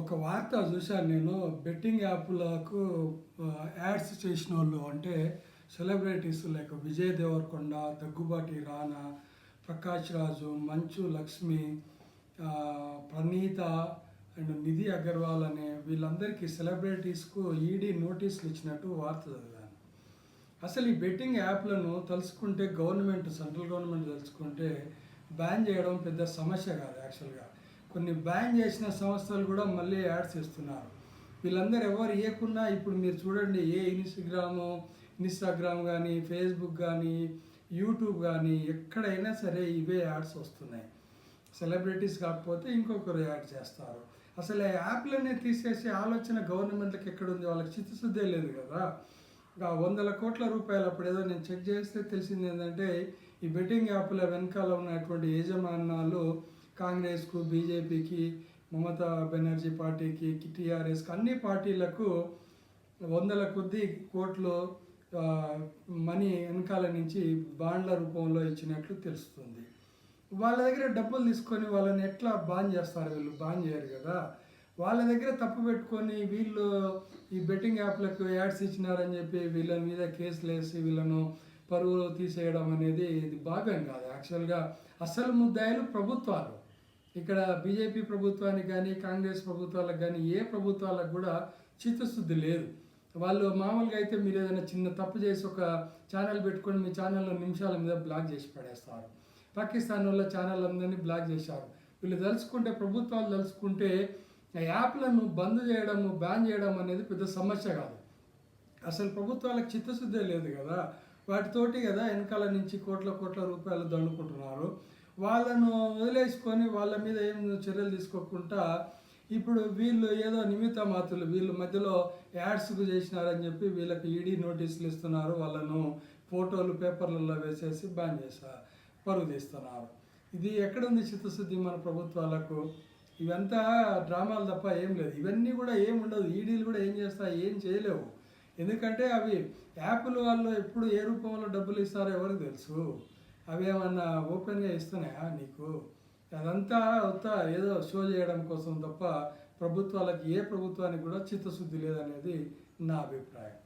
ఒక వార్త చూశాను నేను. బెట్టింగ్ యాప్లకు యాడ్స్ చేసిన వాళ్ళు అంటే celebrities like Vijay Deverakonda Daggubati Rana Prakash Raju Manchu Lakshmi Pranitha and Nidhi Agarwal అనే వీళ్ళందరికీ సెలబ్రిటీస్కు ఈడీ నోటీసులు ఇచ్చినట్టు వార్త చదివాను. అసలు ఈ బెట్టింగ్ యాప్లను తలుచుకుంటే గవర్నమెంట్ సెంట్రల్ గవర్నమెంట్ తలుచుకుంటే బ్యాన్ చేయడం పెద్ద సమస్య కాదు యాక్చువల్గా. కొన్ని బ్యాన్ చేసిన సంస్థలు కూడా మళ్ళీ యాడ్స్ ఇస్తున్నారు వీళ్ళందరూ ఎవరు ఇవ్వకున్నా ఇప్పుడు మీరు చూడండి ఏ ఇన్స్టాగ్రాము ఇన్స్టాగ్రామ్ కానీ ఫేస్బుక్ కానీ యూట్యూబ్ కానీ ఎక్కడైనా సరే ఇవే యాడ్స్ వస్తున్నాయి. సెలబ్రిటీస్ కాకపోతే ఇంకొకరు యాడ్ చేస్తారు. అసలు ఆ యాప్లనే తీసేసి ఆలోచన గవర్నమెంట్కి ఎక్కడుంది? వాళ్ళకి చిత్తశుద్ధే లేదు కదా. ఇంకా వందల కోట్ల రూపాయలు అప్పుడు ఏదో నేను చెక్ చేస్తే తెలిసింది ఏంటంటే ఈ బెట్టింగ్ యాప్ల వెనకాల ఉన్నటువంటి యజమానాలు కాంగ్రెస్కు బీజేపీకి మమతా బెనర్జీ పార్టీకి టీఆర్ఎస్కి అన్ని పార్టీలకు వందల కొద్ది కోట్లు మనీ వెనకాల నుంచి బాండ్ల రూపంలో ఇచ్చినట్లు తెలుస్తుంది. వాళ్ళ దగ్గర డబ్బులు తీసుకొని వాళ్ళని ఎట్లా బాన్ చేస్తారు వీళ్ళు? బాన్ చేయరు కదా. వాళ్ళ దగ్గర తప్పు పెట్టుకొని వీళ్ళు ఈ బెట్టింగ్ యాప్లకు యాడ్స్ ఇచ్చినారని చెప్పి వీళ్ళ మీద కేసులు వేసి వీళ్ళను పరువులు తీసేయడం అనేది ఇది భాగం కాదు. యాక్చువల్గా అసలు ముద్దాయిలు ప్రభుత్వాలు. ఇక్కడ బీజేపీ ప్రభుత్వానికి కానీ కాంగ్రెస్ ప్రభుత్వాలకు కానీ ఏ ప్రభుత్వాలకు కూడా చిత్తశుద్ధి లేదు. వాళ్ళు మామూలుగా అయితే మీరు ఏదైనా చిన్న తప్పు చేసి ఒక ఛానల్ పెట్టుకొని మీ ఛానల్లో నిమిషాల మీద బ్లాక్ చేసి పడేస్తారు. పాకిస్తాన్ వాళ్ళ ఛానల్ అందరినీ బ్లాక్ చేశారు. వీళ్ళు తలుచుకుంటే ప్రభుత్వాలు తలుచుకుంటే యాప్లను బంద్ చేయడం బ్యాన్ చేయడం అనేది పెద్ద సమస్య కాదు. అసలు ప్రభుత్వాలకు చిత్తశుద్ధే లేదు కదా. వాటితోటి కదా వెనకాల నుంచి కోట్ల కోట్ల రూపాయలు దండుకుంటున్నారు. వాళ్ళను వదిలేసుకొని వాళ్ళ మీద ఏం చర్యలు తీసుకోకుండా ఇప్పుడు వీళ్ళు ఏదో నిమిత్త మాత్రులు వీళ్ళు మధ్యలో యాడ్స్కు చేసినారని చెప్పి వీళ్ళకి ఈడీ నోటీసులు ఇస్తున్నారు వాళ్ళను ఫోటోలు పేపర్లలో వేసేసి బ్యాన్ చేసా పరుగు తీస్తున్నారు. ఇది ఎక్కడుంది చిత్తశుద్ధి మన ప్రభుత్వాలకు? ఇవంతా డ్రామాలు తప్ప ఏం లేదు. ఇవన్నీ కూడా ఏం ఉండదు. ఈడీలు కూడా ఏం చేస్తాయి ఏం చేయలేవు. ఎందుకంటే అవి యాప్లు వాళ్ళు ఎప్పుడు ఏ రూపంలో డబ్బులు ఇస్తారో ఎవరికి తెలుసు. అవి ఏమన్నా ఓపెన్గా ఇస్తున్నాయా నీకు? అదంతా అంతా ఏదో షో చేయడం కోసం తప్ప ప్రభుత్వాలకి ఏ ప్రభుత్వానికి కూడా చిత్తశుద్ధి లేదనేది నా అభిప్రాయం.